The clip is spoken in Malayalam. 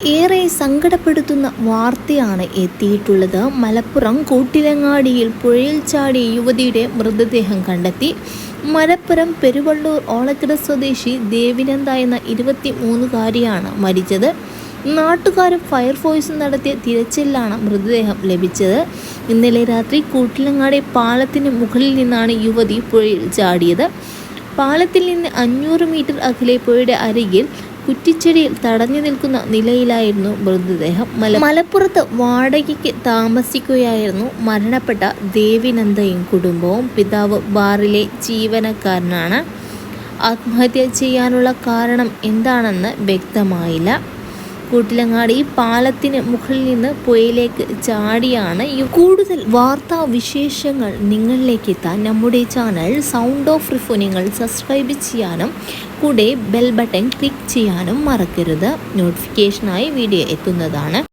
ഏറെ സങ്കടപ്പെടുത്തുന്ന വാർത്തയാണ് എത്തിയിട്ടുള്ളത്. മലപ്പുറം കൂട്ടിലങ്ങാടിയിൽ പുഴയിൽ ചാടിയ യുവതിയുടെ മൃതദേഹം കണ്ടെത്തി. മലപ്പുറം പെരുവള്ളൂർ ഓളക്കട സ്വദേശി ദേവിനന്ദ എന്ന ഇരുപത്തി മൂന്നുകാരിയാണ് മരിച്ചത്. നാട്ടുകാരും ഫയർഫോഴ്സും നടത്തിയ തിരച്ചിലാണ് മൃതദേഹം ലഭിച്ചത്. ഇന്നലെ രാത്രി കൂട്ടിലങ്ങാടി പാലത്തിന് മുകളിൽ നിന്നാണ് യുവതി പുഴയിൽ ചാടിയത്. പാലത്തിൽ നിന്ന് അഞ്ഞൂറ് മീറ്റർ അകലെ പുഴയുടെ അരികിൽ കുറ്റിച്ചെടിയിൽ തടഞ്ഞു നിൽക്കുന്ന നിലയിലായിരുന്നു മൃതദേഹം. മല മലപ്പുറത്ത് വാടകയ്ക്ക് താമസിക്കുകയായിരുന്നു മരണപ്പെട്ട ദേവിനന്ദയും കുടുംബവും. പിതാവ് ബാറിലെ ജീവനക്കാരനാണ്. ആത്മഹത്യ ചെയ്യാനുള്ള കാരണം എന്താണെന്ന് വ്യക്തമായില്ല. കൂട്ടിലങ്ങാടി പാലത്തിന് മുകളിൽ നിന്ന് പുഴയിലേക്ക് ചാടിയാണ് ഈ കൂടുതൽ വാർത്താ വിശേഷങ്ങൾ നിങ്ങളിലേക്ക് എത്താൻ നമ്മുടെ ചാനൽ സൗണ്ട് ഓഫ് റിഫു നിങ്ങൾ സബ്സ്ക്രൈബ് ചെയ്യാനും കൂടെ ബെൽ ബട്ടൺ ക്ലിക്ക് ചെയ്യാനും മറക്കരുത്. നോട്ടിഫിക്കേഷനായി വീഡിയോ എത്തുന്നതാണ്.